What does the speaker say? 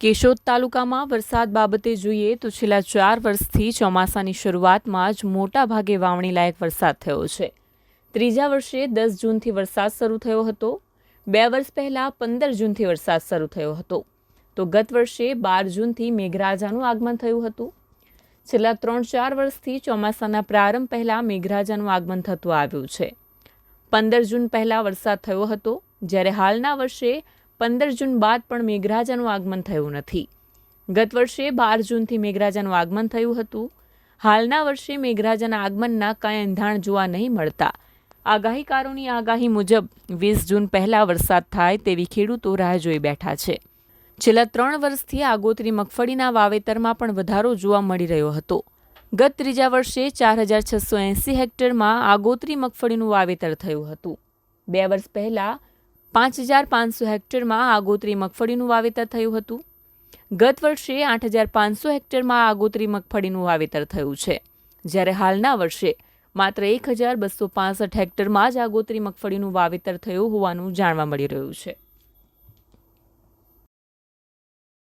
કેશોદ તાલુકામાં વરસાદ બાબતે જોઈએ તો છેલ્લા ચાર વર્ષથી ચોમાસાની શરૂઆતમાં જ મોટા ભાગે વાવણી લાયક વરસાદ થયો છે. ત્રીજા વર્ષે દસ જૂનથી વરસાદ શરૂ થયો હતો. બે વર્ષ પહેલાં પંદર જૂનથી વરસાદ શરૂ થયો હતો. તો ગત વર્ષે બાર જૂનથી મેઘરાજાનું આગમન થયું હતું. છેલ્લા ત્રણ ચાર વર્ષથી ચોમાસાના પ્રારંભ પહેલાં મેઘરાજાનું આગમન થતું આવ્યું છે. પંદર જૂન પહેલાં વરસાદ થયો હતો. જ્યારે હાલના વર્ષે પંદર જૂન બાદ પણ મેઘરાજાનું આગમન થયું નથી. ગત વર્ષે બાર જૂનથી મેઘરાજાનું આગમન થયું હતું. હાલના વર્ષે મેઘરાજાના આગમનના કાંઈ એંધાણ જોવા નહીં મળતા. આગાહીકારોની આગાહી મુજબ, વીસ જૂન પહેલાં વરસાદ થાય તેવી ખેડૂતો રાહ જોઈ બેઠા છે. છેલ્લા ત્રણ વર્ષથી આગોતરી મગફળીના વાવેતરમાં પણ વધારો જોવા મળી રહ્યો હતો. ગત ત્રીજા વર્ષે ચાર હજાર છસો એંસી હેક્ટરમાં આગોતરી મગફળીનું વાવેતર થયું હતું. બે વર્ષ પહેલાં પાંચ હજાર પાંચસો હેક્ટરમાં આગોતરી મગફળીનું વાવેતર થયું હતું. ગત વર્ષે આઠ હજાર પાંચસો હેક્ટરમાં આગોતરી મગફળીનું વાવેતર થયું છે. જ્યારે હાલના વર્ષે માત્ર એક હજાર બસો પાસઠ હેક્ટરમાં જ આગોતરી મગફળીનું વાવેતર થયું હોવાનું જાણવા મળી રહ્યું છે.